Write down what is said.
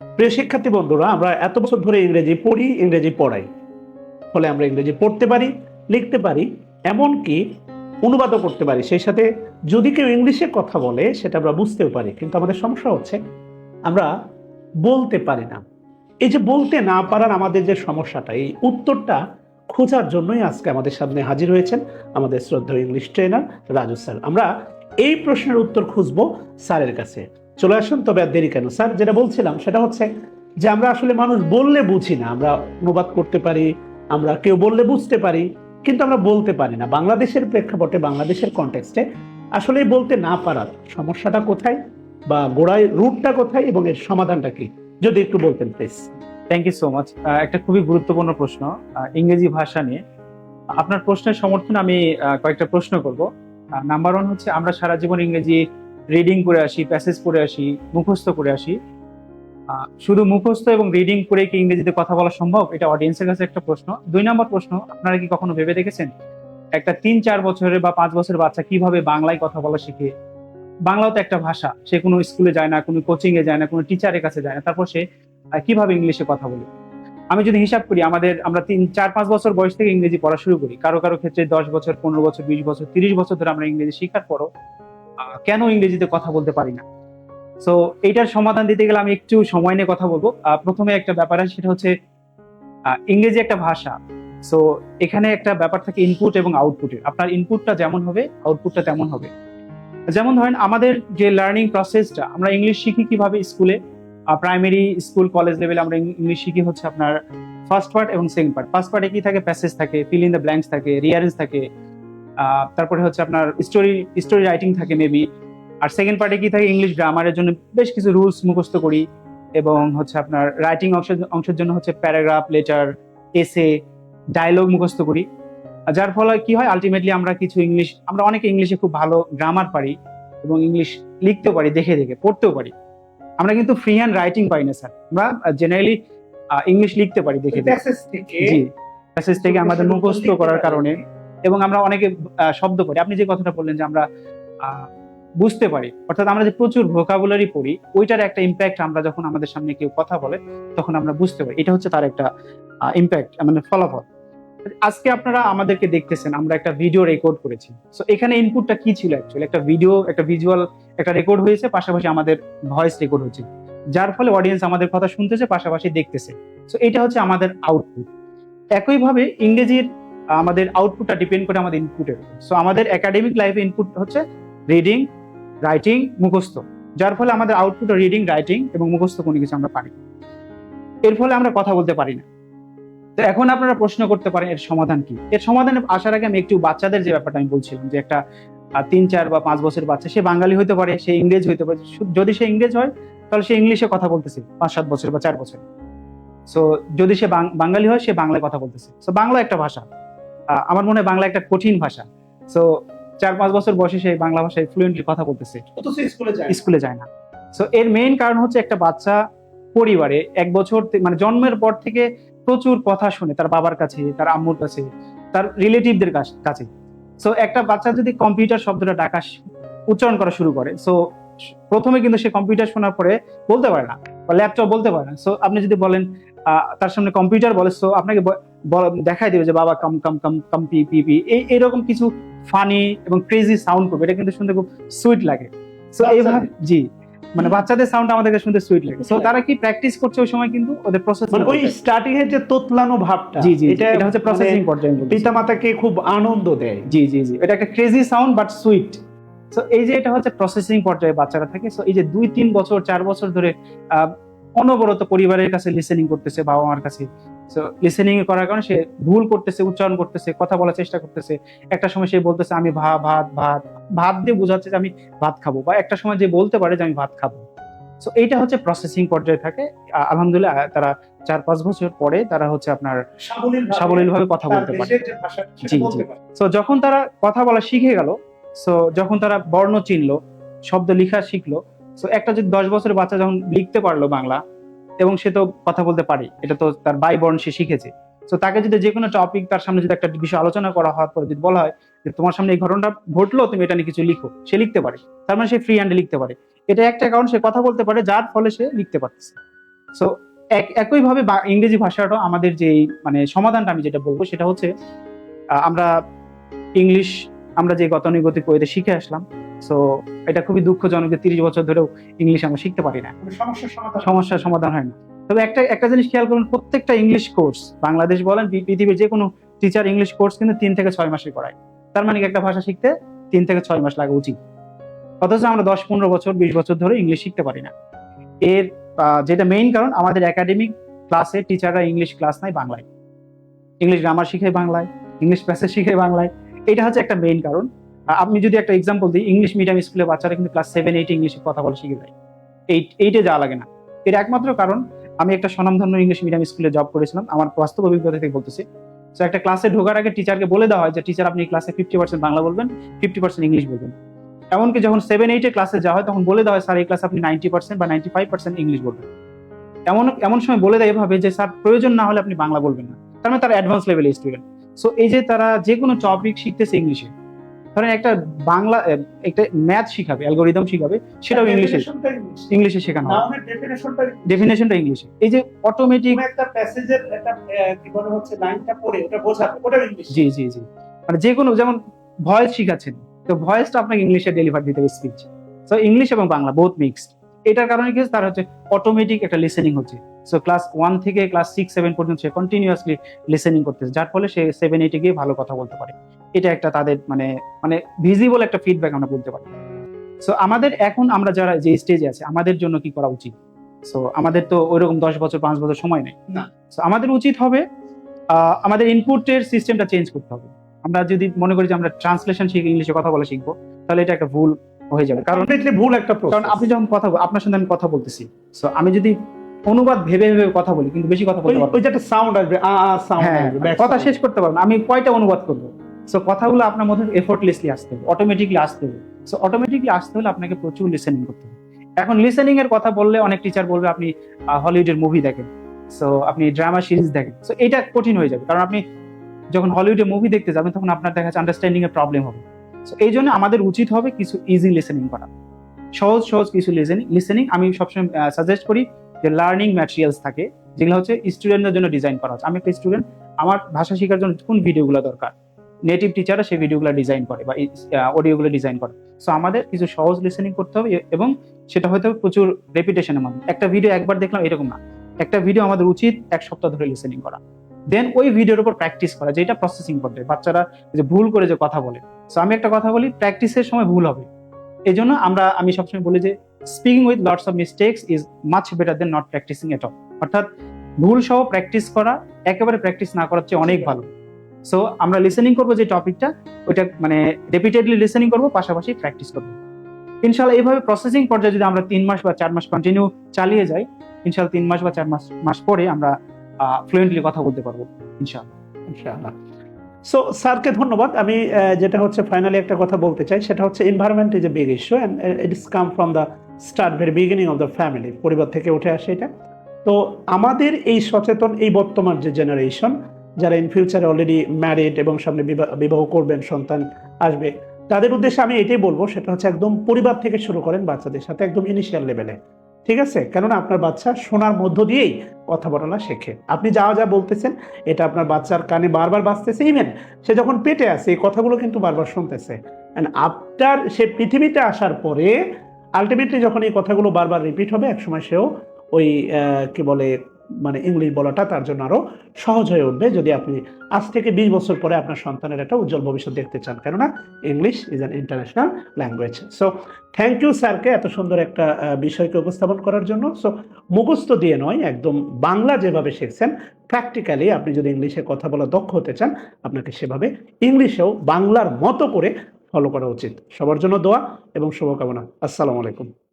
প্রিয় শিক্ষার্থী বন্ধুরা, আমরা এত বছর ধরে ইংরেজি পড়ি, ইংরেজি পড়াই। ফলে আমরা ইংরেজি পড়তে পারি, লিখতে পারি, এমনকি অনুবাদও করতে পারি। সেই সাথে যদি কেউ ইংলিশে কথা বলে, সেটা আমরা বুঝতেও পারি। কিন্তু আমাদের সমস্যা হচ্ছে, আমরা বলতে পারি না। এই যে বলতে না পারার আমাদের যে সমস্যাটা, এই উত্তরটা খোঁজার জন্যই আজকে আমাদের সামনে হাজির হয়েছেন আমাদের শ্রদ্ধেয় ইংলিশ ট্রেনার রাজু স্যার। আমরা এই প্রশ্নের উত্তর খুঁজবো স্যারের কাছে। চলে আসুন, তবে আর দেরি কেন? স্যার, যেটা বলছিলাম সেটা হচ্ছে যে আমরা আসলে মানুষ বললে বুঝি না। আমরা অনুবাদ করতে পারি, আমরা কেউ বললে বুঝতে পারি, কিন্তু আমরা বলতে পারি না। বাংলাদেশের প্রেক্ষাপটে, বাংলাদেশের কনটেক্সটে আসলে বলতে না পারার সমস্যাটা কোথায় বা গোড়ায় রুটটা কোথায় এবং এর সমাধানটা কি? যদি একটু বলতেন please thank you so much একটা খুবই গুরুত্বপূর্ণ প্রশ্ন ইংরেজি ভাষা নিয়ে। আপনার প্রশ্নের সমর্থন আমি কয়েকটা প্রশ্ন করব। নাম্বার ওয়ান হচ্ছে, আমরা সারা জীবন ইংরেজি রিডিং করে আসি প্যাসেজ পড়ে আসি, মুখস্থ করে আসি। শুধু মুখস্থ এবং রিডিং করে কি ইংরেজিতে কথা বলা সম্ভব? এটা অডিয়েন্সের কাছে একটা প্রশ্ন। দুই নম্বর প্রশ্ন, আপনারা কি কখনো ভেবে দেখেছেন? একটা তিন চার বছরের বা পাঁচ বছরের বাচ্চা কীভাবে বাংলায় কথা বলা শিখে? বাংলাও তো একটা ভাষা। সে কোনো স্কুলে যায় না, কোনো কোচিং এ যায় না, কোনো টিচারের কাছে যায় না। তারপর সে কীভাবে ইংলিশে কথা বলে? আমি যদি হিসাব করি, আমাদের, আমরা তিন, চার, পাঁচ বছর বয়স থেকে ইংরেজি পড়া শুরু করি। কারও কারও ক্ষেত্রে দশ বছর, পনেরো বছর, বিশ বছর, তিরিশ বছর ধরে আমরা ইংরেজি শেখার পরও কেন ইংরেজিতে কথা বলতে পারি না? সো এইটার সমাধান দিতে গেলে আমি একটু সময় নিয়ে কথা বলব। প্রথমে একটা ব্যাপার আছে, সেটা হচ্ছে ইংরেজি একটা ভাষা। সো এখানে একটা ব্যাপার থাকে ইনপুট এবং আউটপুটের আপনার ইনপুটটা যেমন হবে আউটপুটটা তেমন হবে। যেমন ধরেন, আমাদের যে লার্নিং প্রসেসটা আমরা ইংলিশ শিখি কীভাবে স্কুলে? প্রাইমারি স্কুল কলেজ লেভেলে আমরা ইংলিশ শিখি হচ্ছে আপনার ফার্স্ট পার্ট এবং সেকেন্ড পার্ট ফার্স্ট পার্টে কি থাকে? প্যাসেজ থাকে ফিল ইন দ্য ব্ল্যাঙ্কস থাকে রিয়ারেন্স থাকে। তারপরে হচ্ছে আপনার স্টোরি স্টোরি রাইটিং থাকে মেবি আর সেকেন্ড পার্টে কি থাকে? ইংলিশ গ্রামারের জন্য বেশ কিছু রুলস মুখস্থ করি। এবং হচ্ছে আপনার রাইটিং অংশ অংশের জন্য হচ্ছে প্যারাগ্রাফ লেটার এসে ডায়লগ মুখস্থ করি। যার ফলে কি হয়? আলটিমেটলি আমরা কিছু ইংলিশ আমরা অনেকে ইংলিশে খুব ভালো গ্রামার পারি এবং ইংলিশ লিখতেও পারি দেখে দেখে পড়তেও পারি। আমরা কিন্তু ফ্রি হ্যান্ড রাইটিং পাই না স্যার আমরা জেনারেলি ইংলিশ লিখতে পারি দেখে দেখে। জি। প্যাসেজ থেকে আমাদের মুখস্থ করার কারণে এবং আমরা অনেকে শব্দ করি। আপনি যে কথাটা বললেন যে আমরা বুঝতে পারি, অর্থাৎ আমরা যে প্রচুর ভোকাবুলারি পড়ি, ওইটার একটা ইম্প্যাক্ট আমরা যখন আমাদের সামনে কেউ কথা বলে, তখন আমরা বুঝতে পারি। এটা হচ্ছে তার একটা ইম্প্যাক্ট মানে ফলাফল। আজকে আপনারা আমাদেরকে দেখতেছেন, আমরা একটা ভিডিও রেকর্ড করেছি। সো এখানে ইনপুটটা কি ছিল অ্যাকচুয়ালি একটা ভিডিও একটা ভিজুয়াল একটা রেকর্ড হয়েছে, পাশাপাশি আমাদের ভয়েস রেকর্ড হচ্ছে যার ফলে অডিয়েন্স আমাদের কথা শুনতেছে, পাশাপাশি দেখতেছে। সো এটা হচ্ছে আমাদের আউটপুট একইভাবে ইংরেজির আমাদের আউটপুটটা ডিপেন্ড করে আমাদের ইনপুটের সো আমাদের একাডেমিক লাইফে ইনপুট হচ্ছে রিডিং রাইটিং মুখস্থ। যার ফলে আমাদের আউটপুট রিডিং রাইটিং এবং মুখস্থ কোনো কিছু আমরা পারি এর ফলে আমরা কথা বলতে পারি না। তো এখন আপনারা প্রশ্ন করতে পারেন, এর সমাধান কি? এর সমাধানে আসার আগে আমি একটু বাচ্চাদের যে ব্যাপারটা আমি বলছিলাম, যে একটা তিন, চার বা পাঁচ বছরের বাচ্চা, সে বাঙালি হতে পারে, সে ইংরেজ হতে পারে। যদি সে ইংরেজ হয়, তাহলে সে ইংলিশে কথা বলতেছে, পাঁচ, সাত বছর বা চার বছর। সো যদি সে বাঙালি হয়, সে বাংলায় কথা বলতেছে। সো বাংলা একটা ভাষা। আমার মনে হয় বাংলা একটা কঠিন ভাষা। সো চার পাঁচ বছর বয়সে সে বাংলা ভাষায় ফ্লুয়েন্টলি কথা বলতেছে। স্কুলে যায়। না। সো এর মেইন কারণ হচ্ছে একটা বাচ্চা পরিবারে এক বছর মানে জন্মের পর থেকে প্রচুর কথা শুনে তার বাবার কাছে তার আম্মুর কাছে তার রিলেটিভদের কাছে সো একটা বাচ্চা যদি কম্পিউটার শব্দটা ডাকা উচ্চারণ করা শুরু করে সো প্রথমে কিন্তু সে কম্পিউটার শোনার পরে বলতে পারে না বা ল্যাপটপ বলতে পারে না। সো আপনি যদি বলেন তার সামনে কম্পিউটার বলে সো আপনাকে দেখাই দেবে যে বাবা কাম কাম কাম কাম পি পি পি। এই এরকম কিছু ফানি এবং ক্রেজি সাউন্ড করবে। এটা কিন্তু শুনতে খুব সুইট লাগে। সো এইভাবে জি মানে বাচ্চাদের সাউন্ড আমাদেরকে শুনতে সুইট লাগে। সো তারা কি প্র্যাকটিস করছে ওই সময় কিন্তু ওদের প্রসেস মানে ওই স্টার্টিং এর যে তোতলানো ভাবটা জি জি এটা এটা হচ্ছে প্রসেসিং পর্যায়ে আমি বলছি। পিতা মাতাকে খুব আনন্দ দেয়। জি জি জি। এটা একটা crazy sound but sweet so এই যে এটা হচ্ছে প্রসেসিং পর্যায়ে বাচ্চারা থাকে। সো এই যে দুই তিন বছর চার বছর ধরে আহ, অনবরত পরিবারের কাছে লিসেনিং করতেছে বাবা মার কাছে। সো লিসেনিং করার কারণে সে ভুল করতেছে উচ্চারণ করতেছে কথা বলার চেষ্টা করতেছে। একটা সময় সে বলতেছে আমি ভা ভাত ভাত। ভাত দিয়ে বোঝাচ্ছে যে আমি ভাত খাব বা একটা সময় যে বলতে পারে যে আমি ভাত খাব। সো এইটা হচ্ছে প্রসেসিং পর্যায়ে থাকে। আলহামদুলিল্লাহ তারা চার পাঁচ বছর পরে তারা হচ্ছে আপনার সাবলীল ভাবে কথা বলতে পারে। জি, জি। সো যখন তারা কথা বলা শিখে গেল সো যখন তারা বর্ণ চিনলো শব্দ লেখা শিখলো সো একটা যদি দশ বছরের বাচ্চা যখন লিখতে পারল বাংলা, এবং সে তো কথা বলতে পারে, এটা তো তার বাই বর্ণ সে শিখেছে। তো তাকে যদি যে কোনো টপিক তার সামনে যদি একটা বিষয় আলোচনা করা হওয়ার পরে যদি বলা হয় যে তোমার সামনে এই ঘটনাটা ঘটলো, তুমি এটা নিয়ে কিছু লিখো, সে লিখতে পারে। তার মানে সে ফ্রি হ্যান্ডে লিখতে পারে। এটা একটা কারণ সে কথা বলতে পারে, যার ফলে সে লিখতে পারতেছে। সো এক, একইভাবে ইংরেজি ভাষাটা আমাদের যে মানে সমাধানটা আমি যেটা বলব, সেটা হচ্ছে আমরা ইংলিশ, আমরা যে গতানুগতিক ওয়েতে শিখে আসলাম সো এটা খুবই দুঃখজনক যে তিরিশ বছর ধরেও ইংলিশ আমরা শিখতে পারি না। সমস্যার সমাধান হয় না। তবে একটা একটা জিনিস খেয়াল করুন প্রত্যেকটা ইংলিশ কোর্স বাংলাদেশ বলেন পৃথিবীর যে কোনো টিচার ইংলিশ কোর্স কিন্তু তিন থেকে ছয় মাসে করায়। তার মানে একটা ভাষা শিখতে তিন থেকে ছয় মাস লাগা উচিত। অথচ আমরা দশ পনেরো বছর বিশ বছর ধরে ইংলিশ শিখতে পারি না। এর আহ, যেটা মেইন কারণ আমাদের একাডেমিক ক্লাসে টিচাররা ইংলিশ ক্লাস নাই বাংলায়। ইংলিশ গ্রামার শিখে বাংলায় ইংলিশ প্যাসেজ শিখে বাংলায়। এটা হচ্ছে একটা মেইন কারণ। আপনি যদি একটা এক্সাম্পল দিই ইংলিশ মিডিয়াম স্কুলে বাচ্চারা কিন্তু ক্লাস সেভেন এইট ইংলিশে কথা বলা, শিখে যায়। এইট এইটে যাওয়া লাগে না। এর একমাত্র কারণ, আমি একটা স্বনামধন্য ইংলিশ মিডিয়াম স্কুলে জব করেছিলাম। আমার বাস্তব অভিজ্ঞতা থেকে বলতেছি। তো একটা ক্লাসে ঢোকার আগে টিচারকে বলে দেওয়া হয় যে টিচার আপনি ক্লাসে ফিফটি পার্সেন্ট বাংলা বলবেন ফিফটি পার্সেন্ট ইংলিশ বলবেন। এমনকি যখন সেভেন এইটে ক্লাসে যাওয়া হয়, তখন বলে দেওয়া হয় স্যার এই ক্লাসে আপনি নাইনটি পার্সেন্ট বা নাইনটি ফাইভ পার্সেন্ট ইংলিশ বলবেন। এমন এমন সময় বলে দেয় এভাবে যে স্যার প্রয়োজন না হলে আপনি বাংলা বলবেন না। তার মানে তারা অ্যাডভান্স লেভেলের স্টুডেন্ট সো এই যে তারা যে কোনো টপিক শিখতেছে ইংলিশে ধরেন একটা বাংলা একটা ম্যাথ শিখাবে অ্যালগোরিদম শিখাবে সেটাও ইংলিশে ইংলিশে। শেখানো হয় ডেফিনেশনটা ইংলিশে। এই যে অটোমেটিক একটা প্যাসেজের একটা কি বলে হচ্ছে লাইনটা পড়ে ওটা বোঝাবে ওটা ইংলিশ। জি জি জি। মানে যে কোনো যেমন ভয়েস শিখাচ্ছেন তো ভয়েসটা আপনাকে ইংলিশে ডেলিভার দিতে হবে স্পিচ সো ইংলিশ এবং বাংলা বোথ মিক্সড এটার কারণে কি হচ্ছে, তার হচ্ছে অটোমেটিক একটা লিসেনিং হচ্ছে। সো ক্লাস ওয়ান থেকে ক্লাস সিক্স সেভেন পর্যন্ত সে কন্টিনিউয়াসলি লিসেনিং করতেছে যার ফলে সে সেভেন এইটে গিয়ে ভালো কথা বলতে পারে। এটা একটা তাদের মানে মানে ভিজিবল একটা ফিডব্যাক আমরা বলতে পারি। সো আমাদের এখন আমরা যারা যে স্টেজে আছে আমাদের জন্য কি করা উচিত? সো আমাদের তো ওইরকম দশ বছর পাঁচ বছর সময় নেই। সো আমাদের উচিত হবে আহ, আমাদের ইনপুটের সিস্টেমটা চেঞ্জ করতে হবে। আমরা যদি মনে করি যে আমরা ট্রান্সলেশন শিখে ইংলিশে কথা বলা শিখব তাহলে এটা একটা ভুল হয়ে যাবে। কারণ ভুল একটা কারণ আপনি যখন কথা আপনার সাথে আমি কথা বলতেছি। সো আমি যদি অনুবাদ ভেবে ভেবে কথা বলি কিন্তু বেশি কথা ওই বলতে পারব ওই যে একটা সাউন্ড আসবে আ আ সাউন্ড হ্যাঁ আসবে কথা শেষ করতে পারব না। আমি কয়টা অনুবাদ করব? সো কথাগুলো আপনার মধ্যে এফোর্টলেসলি আসতে হবে অটোমেটিকলি আসতে হবে। সো অটোমেটিকলি আসতে হলে আপনাকে প্রচুর লিসেনিং করতে হবে। এখন লিসেনিং এর কথা বললে অনেক টিচার বলবে, আপনি হলিউডের মুভি দেখেন। সো আপনি ড্রামা সিরিজ দেখেন। সো এটা কঠিন হয়ে যাবে। কারণ আপনি যখন হলিউডে মুভি দেখতে যাবেন, তখন আপনার দেখা যাচ্ছে আন্ডারস্ট্যান্ডিং এর প্রবলেম হবে। সো এই জন্য আমাদের উচিত হবে কিছু ইজি লিসেনিং করা। সহজ সহজ কিছু লিসেনিং লিসেনিং আমি সবসময় সাজেস্ট করি যে লার্নিং ম্যাটেরিয়ালস থাকে, যেগুলো হচ্ছে স্টুডেন্টদের জন্য ডিজাইন করা হচ্ছে আমি একটা স্টুডেন্ট আমার ভাষা শেখার জন্য কোন ভিডিওগুলো দরকার? নেটিভ টিচাররা সেই ভিডিওগুলো ডিজাইন করে বা অডিওগুলো ডিজাইন করে। সো আমাদের কিছু সহজ লিসেনিং করতে হবে এবং সেটা হয়তো প্রচুর রেপিটেশনের মাধ্যমে একটা ভিডিও একবার দেখলাম, এরকম না। একটা ভিডিও আমাদের উচিত এক সপ্তাহ ধরে লিসেনিং করা। দেন ওই ভিডিওর উপর প্র্যাকটিস করা যেটা প্রসেসিং করতে। বাচ্চারা যে ভুল করে যে কথা বলে। সো আমি একটা কথা বলি প্র্যাকটিসের সময় ভুল হবে। এই জন্য আমরা, আমি সবসময় বলি যে speaking with lots of mistakes is much better than not practising at all অর্থাৎ, ভুল সহ প্র্যাকটিস করা, একেবারে প্র্যাকটিস না করার চেয়ে অনেক ভালো। সো আমরা লিসেনিং করব যে টপিকটা ওইটা মানে রিপিটেডলি লিসেনিং করব, পাশাপাশি প্র্যাকটিস করব। ইনশাল্লাহ এইভাবে প্রসেসিং পর্যায়ে যদি আমরা তিন মাস বা চার মাস কন্টিনিউ চালিয়ে যাই, ইনশাল্লাহ তিন মাস বা চার মাস মাস পরে আমরা ফ্লুয়েন্টলি কথা বলতে পারব, ইনশাল্লাহ। ইনশাআল্লাহ সো স্যারকে ধন্যবাদ। আমি যেটা হচ্ছে ফাইনালি একটা কথা বলতে চাই, সেটা হচ্ছে environment is a big issue and it is come from the start very beginning of the family পরিবার থেকে উঠে আসে এটা। তো আমাদের এই সচেতন, এই বর্তমান যে জেনারেশন যারা ইন ফিউচারে অলরেডি ম্যারিড এবং সামনে বিবাহ করবেন, সন্তান আসবে, তাদের উদ্দেশ্যে আমি এটাই বলব, সেটা হচ্ছে একদম পরিবার থেকে শুরু করেন বাচ্চাদের সাথে একদম ইনিশিয়াল লেভেলে ঠিক আছে? কেননা আপনার বাচ্চা শোনার মধ্য দিয়েই কথা বলা শেখে। আপনি যা যা বলতেছেন, এটা আপনার বাচ্চার কানে বারবার বাঁচতেছে ইভেন সে যখন পেটে আছে, এই কথাগুলো কিন্তু বারবার শুনতেছে। অ্যান্ড আফটার সে পৃথিবীতে আসার পরে আলটিমেটলি যখন এই কথাগুলো বারবার রিপিট হবে, একসময় সেও ওই কি বলে মানে ইংলিশ বলাটা তার জন্য আরও সহজ হয়ে উঠবে যদি আপনি আজ থেকে বিশ বছর পরে আপনার সন্তানের একটা উজ্জ্বল ভবিষ্যৎ দেখতে চান। কেননা English is an international language so thank you স্যারকে এত সুন্দর একটা বিষয়কে উপস্থাপন করার জন্য। সো মুখস্থ দিয়ে নয়, একদম বাংলা যেভাবে শিখছেন প্র্যাকটিক্যালি আপনি যদি ইংলিশে কথা বলা দক্ষ হতে চান, আপনাকে সেভাবে ইংলিশেও বাংলার মতো করে ফলো করা উচিত। সবার জন্য দোয়া এবং শুভকামনা। আসসালামু আলাইকুম।